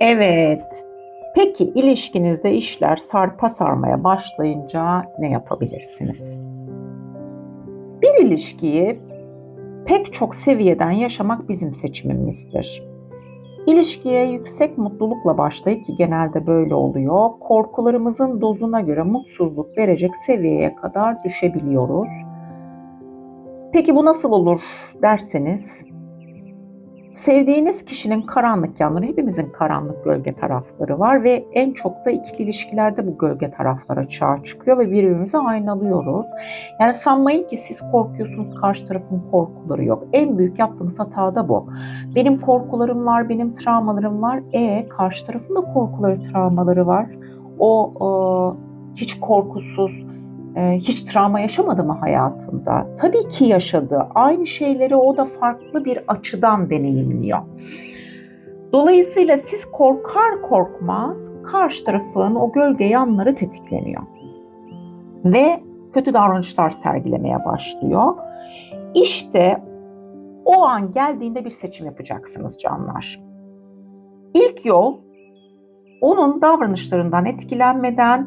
Evet. Peki ilişkinizde işler sarpa sarmaya başlayınca ne yapabilirsiniz? Bir ilişkiyi pek çok seviyeden yaşamak bizim seçimimizdir. İlişkiye yüksek mutlulukla başlayıp ki genelde böyle oluyor, korkularımızın dozuna göre mutsuzluk verecek seviyeye kadar düşebiliyoruz. Peki bu nasıl olur derseniz, sevdiğiniz kişinin karanlık yanları, hepimizin karanlık gölge tarafları var ve en çok da ikili ilişkilerde bu gölge taraflar açığa çıkıyor ve birbirimizi aynalıyoruz. Yani sanmayın ki siz korkuyorsunuz, karşı tarafın korkuları yok. En büyük yaptığımız hata da bu. Benim korkularım var, benim travmalarım var. E karşı tarafın da korkuları, travmaları var. O, o hiç korkusuz, e, hiç travma yaşamadı mı hayatında? Tabii ki yaşadı. Aynı şeyleri o da farklı bir açıdan deneyimliyor. Dolayısıyla siz korkar korkmaz karşı tarafın o gölge yanları tetikleniyor. Ve kötü davranışlar sergilemeye başlıyor. İşte o an geldiğinde bir seçim yapacaksınız canlar. İlk yol onun davranışlarından etkilenmeden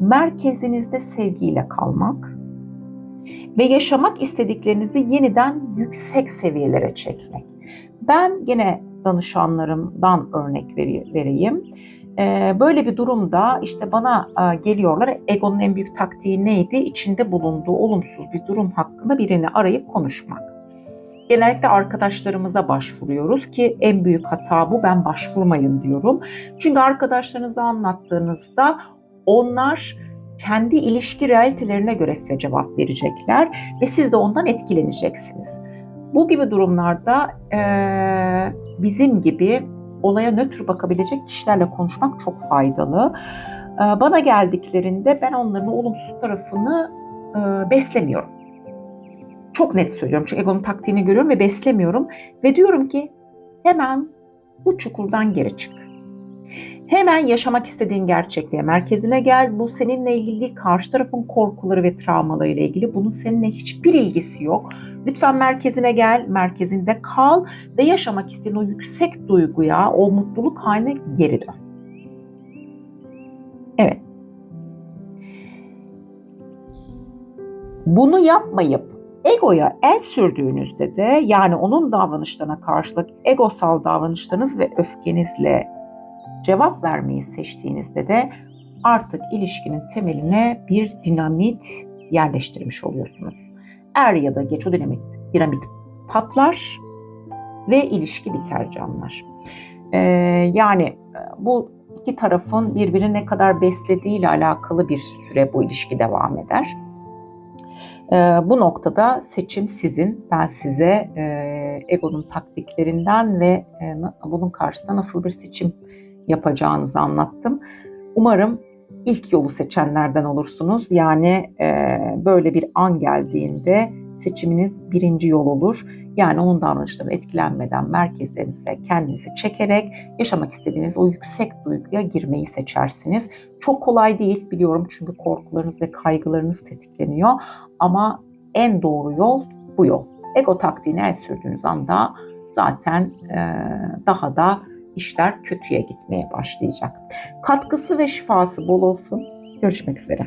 merkezinizde sevgiyle kalmak ve yaşamak istediklerinizi yeniden yüksek seviyelere çekmek. Ben gene danışanlarımdan örnek vereyim. Ee, böyle bir durumda işte bana e, geliyorlar. Egonun en büyük taktiği neydi? İçinde bulunduğu olumsuz bir durum hakkında birini arayıp konuşmak. Genellikle arkadaşlarımıza başvuruyoruz ki en büyük hata bu. Ben başvurmayın diyorum. Çünkü arkadaşlarınıza anlattığınızda onlar kendi ilişki realitelerine göre size cevap verecekler ve siz de ondan etkileneceksiniz. Bu gibi durumlarda e, bizim gibi olaya nötr bakabilecek kişilerle konuşmak çok faydalı. E, bana geldiklerinde ben onların olumsuz tarafını e, beslemiyorum. Çok net söylüyorum çünkü egonun taktiğini görüyorum ve beslemiyorum ve diyorum ki hemen bu çukurdan geri çık. Hemen yaşamak istediğin gerçekliğe merkezine gel. Bu seninle ilgili karşı tarafın korkuları ve travmaları ile ilgili. Bunun seninle hiçbir ilgisi yok. Lütfen merkezine gel, merkezinde kal ve yaşamak istediğin o yüksek duyguya, o mutluluk haline geri dön. Evet. Bunu yapmayıp egoya el sürdüğünüzde de yani onun davranışlarına karşılık egosal davranışlarınız ve öfkenizle cevap vermeyi seçtiğinizde de artık ilişkinin temeline bir dinamit yerleştirmiş oluyorsunuz. Er ya da geç o dinamit, dinamit patlar ve ilişki biter canlar. Ee, yani bu iki tarafın birbirini ne kadar beslediğiyle alakalı bir süre bu ilişki devam eder. Ee, bu noktada seçim sizin. Ben size e, egonun taktiklerinden ve e, bunun karşısında nasıl bir seçim yapacağınızı anlattım. Umarım ilk yolu seçenlerden olursunuz. Yani e, böyle bir an geldiğinde seçiminiz birinci yol olur. Yani onun davranışlarına etkilenmeden merkezlerinize kendinizi çekerek yaşamak istediğiniz o yüksek duyguya girmeyi seçersiniz. Çok kolay değil biliyorum çünkü korkularınız ve kaygılarınız tetikleniyor ama en doğru yol bu yol. Ego taktiğine el sürdüğünüz anda zaten e, daha da işler kötüye gitmeye başlayacak. Katkısı ve şifası bol olsun. Görüşmek üzere.